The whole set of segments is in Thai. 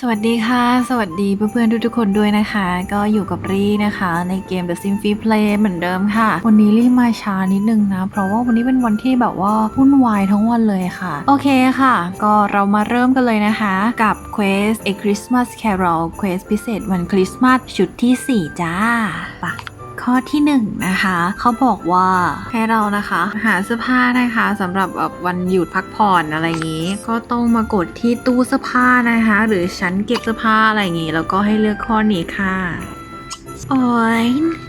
สวัสดีค่ะ สวัสดีเพื่อนๆทุกๆคนด้วยนะคะ ก็อยู่กับรีนะคะ ในเกม The Sim Free Play เหมือนเดิมค่ะ วันนี้รีมาช้านิดนึงนะ เพราะว่าวันนี้เป็นวันที่แบบว่าวุ่นวายทั้งวันเลยค่ะ โอเคค่ะ ก็เรามาเริ่มกันเลยนะคะ กับ Quest A Christmas Carol Quest พิเศษวันคริสต์มาสชุดที่ 4 จ้าไปะ ข้อที่หนึ่งนะคะเขาบอกว่าให้เรานะคะ หาเสื้อผ้านะคะสำหรับแบบวันหยุดพักผ่อนอะไรอย่างนี้ ก็ต้องมากดที่ตู้เสื้อผ้านะคะ หรือชั้นเก็บเสื้อผ้าอะไรอย่างนี้แล้วก็ให้เลือกข้อนี้ค่ะโอ้ย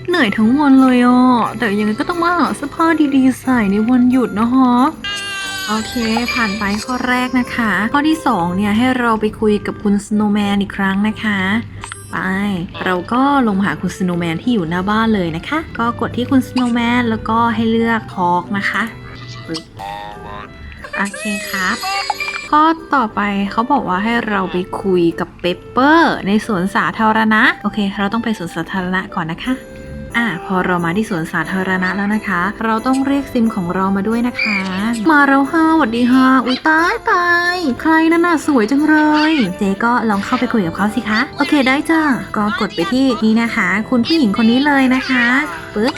เหนื่อยทั้งวันเลยอะแต่ยังไงก็ต้องมาหาเสื้อผ้าดีๆใส่ในวันหยุดนะคะโอเค ผ่านไปข้อแรกนะคะ ข้อที่สองเนี่ย ให้เราไปคุยกับคุณสโนว์แมนอีกครั้งนะคะ ไป เราก็ลงมาหาคุณสโนแมนที่อยู่หน้าบ้านเลยนะคะ ก็กดที่คุณสโนแมนแล้วก็ให้เลือกทอกนะคะโอเคครับข้อต่อไปเขาบอกว่าให้เราไปคุยกับเปปเปอร์ในสวนสาธารณะ โอเค เราต้องไปสวนสาธารณะก่อนนะคะ อะพอเรามาที่สวนสาธารณะแล้วนะคะ เราต้องเรียกซิมของเรามาด้วยนะคะ มาแล้วค่ะสวัสดีค่ะ อุ้ยตายตาย ใครนั่นน่ะสวยจังเลย เจ๊ก็ลองเข้าไปคุยกับเขาสิคะ โอเคได้จ้าก็กดไปที่นี่นะคะ คุณผู้หญิงคนนี้เลยนะคะปึ๊บ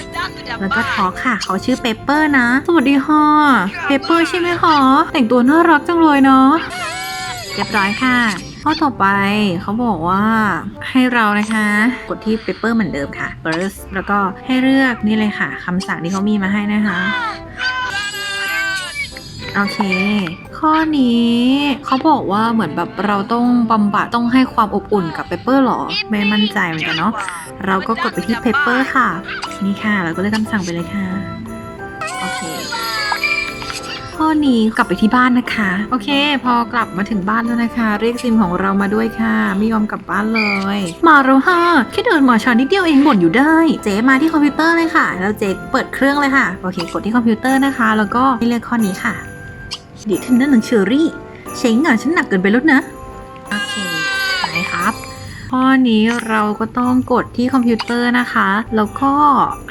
แล้วก็ทอค่ะ เขาชื่อเปเปอร์นะ สวัสดีค่ะ เปเปอร์ใช่ไหมคะแต่งตัวน่ารักจังเลยเนาะเรียบร้อยค่ะ ข้อต่อไปเขาบอกว่าให้เรานะคะ กดที่ paper เหมือนเดิมค่ะ burst แล้วก็ให้เลือกนี่เลยค่ะคำสั่งที่เขามีมาให้นะคะ โอเคข้อนี้เขาบอกว่าเหมือนแบบเราต้องบำบัดต้องให้ความอบอุ่นกับเปเปอร์หรอ ไม่มั่นใจเหมือนกันเนาะเราก็กดไปที่ paper ค่ะ นี่ค่ะ เราก็เลือกคำสั่งไปเลยค่ะ โอเค ข้อนี้กลับไปที่บ้านนะคะ โอเค พอกลับมาถึงบ้านแล้วนะคะ เรียกซิมของเรามาด้วยค่ะ ไม่ยอมกลับบ้านเลย มาแล้วค่ะแค่เดินมาช้านิดเดียวเองบ่นอยู่ได้ เจ๊มาที่คอมพิวเตอร์เลยค่ะ แล้วเจ๊เปิดเครื่องเลยค่ะ โอเค กดที่คอมพิวเตอร์นะคะ แล้วก็เลือกข้อนี้ค่ะดีขึ้นนั่นหนึ่งเชอรี่ใช้งานฉันหนักเกินไปแล้วนะ โอเค ไปครับ ข้อนี้เราก็ต้องกดที่คอมพิวเตอร์นะคะ แล้วก็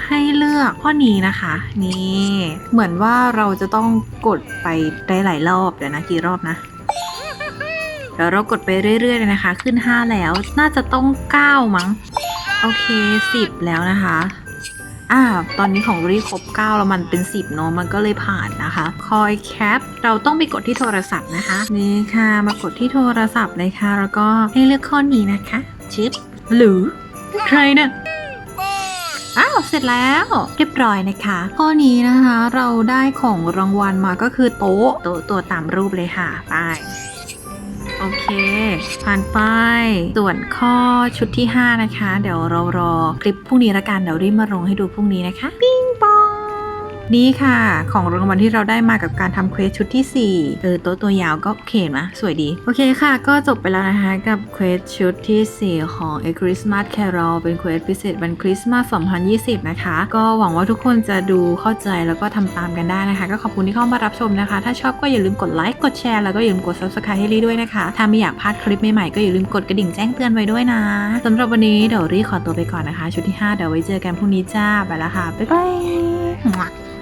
ให้เลือกข้อนี้นะคะ นี่ เหมือนว่าเราจะต้องกดไปได้หลายรอบเดี๋ยวนะกี่รอบนะเดี๋ยวเรากดไปเรื่อยๆเลยนะคะ ขึ้น 5 แล้ว น่าจะต้อง 9 มั้ง โอเค 10 แล้วนะคะ อ่า ตอนนี้ของรีครบ9 แล้วมันเป็น 10เนอะมันก็เลยผ่านนะคะ คอยแคป เราต้องไปกดที่โทรศัพท์นะคะ นี่ค่ะ มากดที่โทรศัพท์เลยค่ะ แล้วก็ให้เลือกข้อนี้นะคะ ชิป หรือ ใครเนี่ยอ้าว เสร็จแล้วเรียบร้อยนะคะข้อนี้นะคะเราได้ของรางวัลมาก็คือโต๊ะโต๊ะตัวตามรูปเลยค่ะไป ผ่านไปส่วนข้อชุดที่ 5 นะคะ เดี๋ยวเรารอคลิปพรุ่งนี้ละกันเดี๋ยวรีบมาลงให้ดูพรุ่งนี้นะคะ ปิ้งปอง นี่ค่ะ ของรางวัลที่เราได้มากับการทำเควสชุดที่ 4 เออโต๊ะตัวยาวก็โอเคนะสวยดี โอเคค่ะ ก็จบไปแล้วนะคะ กับเควสชุดที่ 4 ของ A Christmas Carol เป็นเควสพิเศษวันคริสต์มาส 2020 นะคะ ก็หวังว่าทุกคนจะดูเข้าใจแล้วก็ทำตามกันได้นะคะ ก็ขอบคุณที่เข้ามารับชมนะคะ ถ้าชอบก็อย่าลืมกดไลค์กดแชร์แล้วก็อย่าลืมกด subscribe ให้ลี่ด้วยนะคะ ถ้าไม่อยากพลาดคลิปใหม่ๆก็อย่าลืมกดกระดิ่งแจ้งเตือนไว้ด้วยนะสำหรับวันนี้เดี๋ยวรีขอตัวไปก่อนนะคะ ชุดที่ 5 เดี๋ยวไว้เจอกันพรุ่งนี้จ้าไปแล้วค่ะบ๊ายบาย